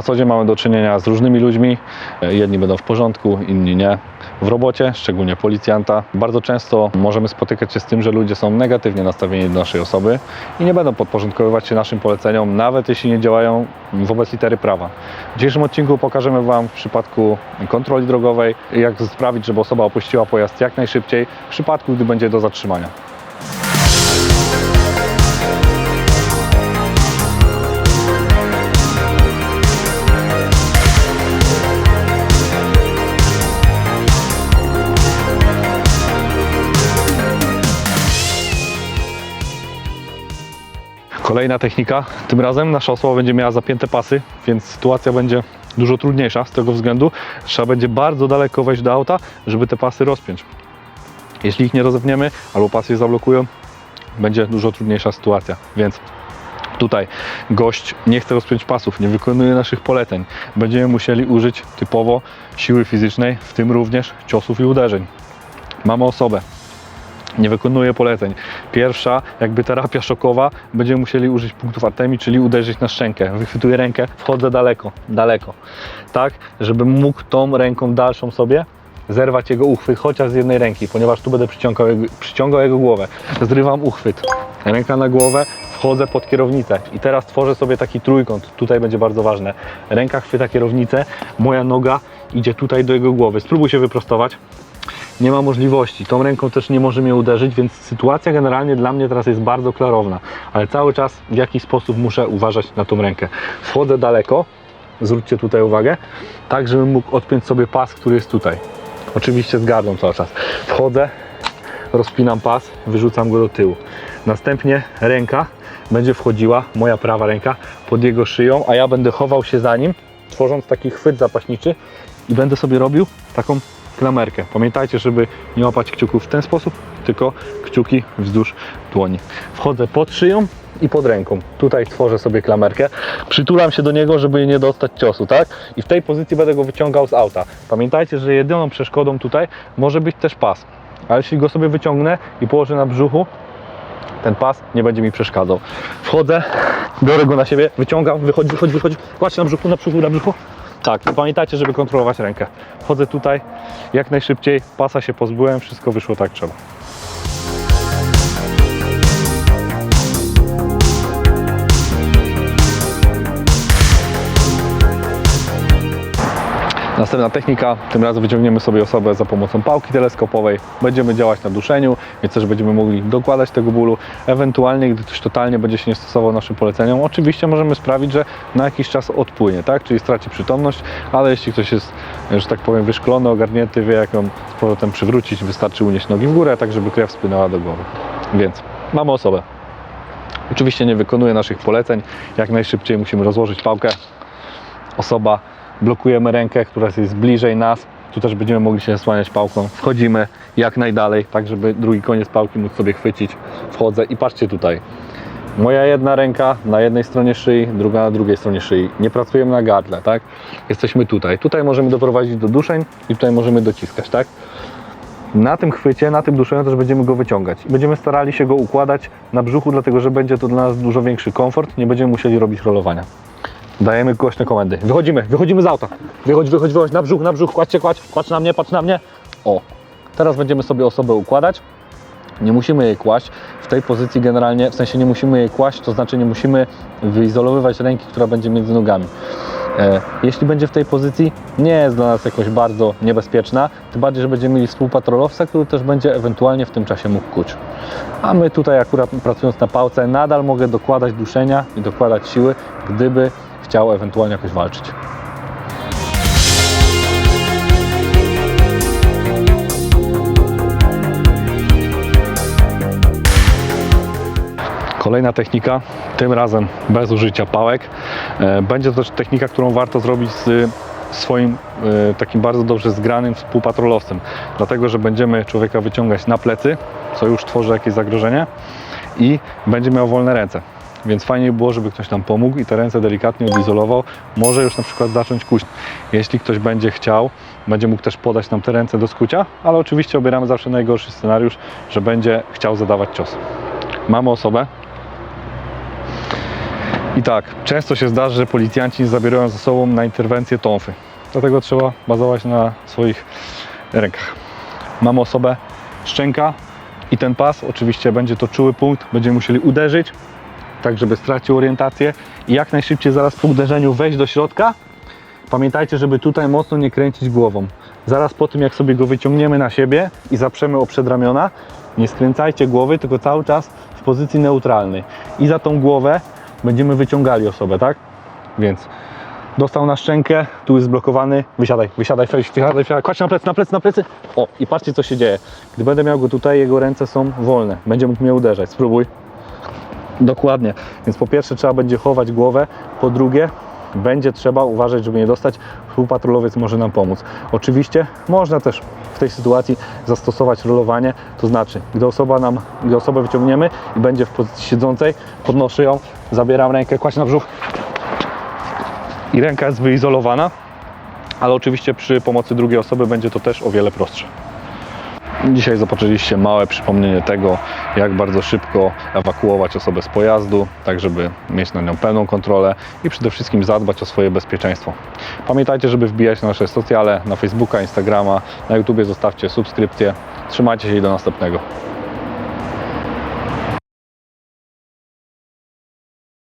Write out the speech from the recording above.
Na co dzień mamy do czynienia z różnymi ludźmi. Jedni będą w porządku, inni nie. W robocie, szczególnie policjanta, bardzo często możemy spotykać się z tym, że ludzie są negatywnie nastawieni do naszej osoby i nie będą podporządkowywać się naszym poleceniom, nawet jeśli nie działają wobec litery prawa. W dzisiejszym odcinku pokażemy Wam w przypadku kontroli drogowej, jak sprawić, żeby osoba opuściła pojazd jak najszybciej, w przypadku, gdy będzie do zatrzymania. Kolejna technika. Tym razem nasza osoba będzie miała zapięte pasy, więc sytuacja będzie dużo trudniejsza z tego względu. Trzeba będzie bardzo daleko wejść do auta, żeby te pasy rozpiąć. Jeśli ich nie rozepniemy albo pasy je zablokują, będzie dużo trudniejsza sytuacja. Więc tutaj gość nie chce rozpiąć pasów, nie wykonuje naszych poleceń. Będziemy musieli użyć typowo siły fizycznej, w tym również ciosów i uderzeń. Mamy osobę, nie wykonuje poleceń. Pierwsza, jakby terapia szokowa, będziemy musieli użyć punktów artemii, czyli uderzyć na szczękę. Wychwytuję rękę, wchodzę daleko, daleko. Tak, żebym mógł tą ręką dalszą sobie zerwać jego uchwyt, chociaż z jednej ręki, ponieważ tu będę przyciągał jego, przyciągał jego głowę. Zrywam uchwyt, ręka na głowę, wchodzę pod kierownicę i teraz tworzę sobie taki trójkąt. Tutaj będzie bardzo ważne. Ręka chwyta kierownicę, moja noga idzie tutaj do jego głowy. Spróbuj się wyprostować nie ma możliwości. Tą ręką też nie może mnie uderzyć, więc sytuacja generalnie dla mnie teraz jest bardzo klarowna, ale cały czas w jakiś sposób muszę uważać na tą rękę. Wchodzę daleko, zwróćcie tutaj uwagę, tak żebym mógł odpiąć sobie pas, który jest tutaj. Oczywiście z gardą cały czas. Wchodzę, rozpinam pas, wyrzucam go do tyłu. Następnie ręka będzie wchodziła, moja prawa ręka, pod jego szyją, a ja będę chował się za nim, tworząc taki chwyt zapaśniczy i będę sobie robił taką klamerkę. Pamiętajcie, żeby nie łapać kciuków w ten sposób, tylko kciuki wzdłuż dłoni. Wchodzę pod szyją i pod ręką. Tutaj tworzę sobie klamerkę. Przytulam się do niego, żeby nie dostać ciosu, tak? I w tej pozycji będę go wyciągał z auta. Pamiętajcie, że jedyną przeszkodą tutaj może być też pas. Ale jeśli go sobie wyciągnę i położę na brzuchu, ten pas nie będzie mi przeszkadzał. Wchodzę, biorę go na siebie, wyciągam, wychodzi, wychodzi, wychodzi, kładź na brzuchu, na brzuchu, na brzuchu. Tak, pamiętajcie, żeby kontrolować rękę. Wchodzę tutaj jak najszybciej, pasa się pozbyłem, wszystko wyszło tak trzeba. Następna technika, tym razem wyciągniemy sobie osobę za pomocą pałki teleskopowej. Będziemy działać na duszeniu, więc też będziemy mogli dokładać tego bólu. Ewentualnie, gdy ktoś totalnie będzie się nie stosował naszym poleceniom, oczywiście możemy sprawić, że na jakiś czas odpłynie, tak? czyli straci przytomność, ale jeśli ktoś jest, że tak powiem, wyszkolony, ogarnięty, wie jak ją z powrotem przywrócić, wystarczy unieść nogi w górę, tak żeby krew spłynęła do głowy. Więc mamy osobę. Oczywiście nie wykonuje naszych poleceń. Jak najszybciej musimy rozłożyć pałkę. Osoba blokujemy rękę, która jest bliżej nas. Tu też będziemy mogli się zasłaniać pałką. Wchodzimy jak najdalej, tak żeby drugi koniec pałki móc sobie chwycić. Wchodzę i patrzcie tutaj. Moja jedna ręka na jednej stronie szyi, druga na drugiej stronie szyi. Nie pracujemy na gardle, tak? Jesteśmy tutaj. Tutaj możemy doprowadzić do duszeń i tutaj możemy dociskać, tak? Na tym chwycie, na tym duszeniu też będziemy go wyciągać. Będziemy starali się go układać na brzuchu, dlatego że będzie to dla nas dużo większy komfort. Nie będziemy musieli robić rolowania. Dajemy głośne komendy. Wychodzimy, wychodzimy z auta. Wychodź, wychodź, wychodź, na brzuch, na brzuch, kładź, patrz na mnie, patrz na mnie. O, teraz będziemy sobie osobę układać. Nie musimy jej kłaść. W tej pozycji generalnie, w sensie nie musimy jej kłaść, to znaczy nie musimy wyizolowywać ręki, która będzie między nogami. E, jeśli będzie w tej pozycji, nie jest dla nas jakoś bardzo niebezpieczna, tym bardziej, że będziemy mieli współpatrolowca, który też będzie ewentualnie w tym czasie mógł kuć. A my tutaj akurat pracując na pałce, nadal mogę dokładać duszenia i dokładać siły, gdyby chciał ewentualnie jakoś walczyć. Kolejna technika, tym razem bez użycia pałek. E, Będzie to też technika, którą warto zrobić z swoim e, takim bardzo dobrze zgranym współpatrolowcem, dlatego że będziemy człowieka wyciągać na plecy, co już tworzy jakieś zagrożenie i będzie miał wolne ręce. Więc fajnie by było, żeby ktoś nam pomógł i te ręce delikatnie odizolował. Może już na przykład zacząć kuć. Jeśli ktoś będzie chciał, będzie mógł też podać nam te ręce do skucia, ale oczywiście obieramy zawsze najgorszy scenariusz, że będzie chciał zadawać cios. Mamy osobę, I tak, często się zdarza, że policjanci zabierają ze sobą na interwencję tąfy. Dlatego trzeba bazować na swoich rękach. Mamy osobę, szczęka i ten pas. Oczywiście będzie to czuły punkt. Będziemy musieli uderzyć, tak żeby stracił orientację i jak najszybciej zaraz po uderzeniu wejść do środka. Pamiętajcie, żeby tutaj mocno nie kręcić głową. Zaraz po tym, jak sobie go wyciągniemy na siebie i zaprzemy o przedramiona, nie skręcajcie głowy, tylko cały czas w pozycji neutralnej. I za tą głowę będziemy wyciągali osobę, tak? Więc dostał na szczękę, tu jest zblokowany, wysiadaj, wysiadaj, wysiadaj, wysiadaj, wysiadaj. kładź na plecy, na plecy, na plecy. O, i patrzcie co się dzieje. Gdy będę miał go tutaj, jego ręce są wolne, będzie mógł mnie uderzać. Spróbuj. Dokładnie. Więc po pierwsze trzeba będzie chować głowę, po drugie będzie trzeba uważać, żeby nie dostać. Współpatrolowiec może nam pomóc. Oczywiście można też w tej sytuacji zastosować rolowanie, to znaczy, gdy osoba nam, gdy osobę wyciągniemy i będzie w pozycji siedzącej, podnoszę ją, zabieram rękę, kładź na brzuch i ręka jest wyizolowana, ale oczywiście przy pomocy drugiej osoby będzie to też o wiele prostsze. Dzisiaj zobaczyliście małe przypomnienie tego, jak bardzo szybko ewakuować osobę z pojazdu, tak żeby mieć na nią pełną kontrolę i przede wszystkim zadbać o swoje bezpieczeństwo. Pamiętajcie, żeby wbijać na nasze socjale, na Facebooka, Instagrama, na YouTubie zostawcie subskrypcję. Trzymajcie się i do następnego.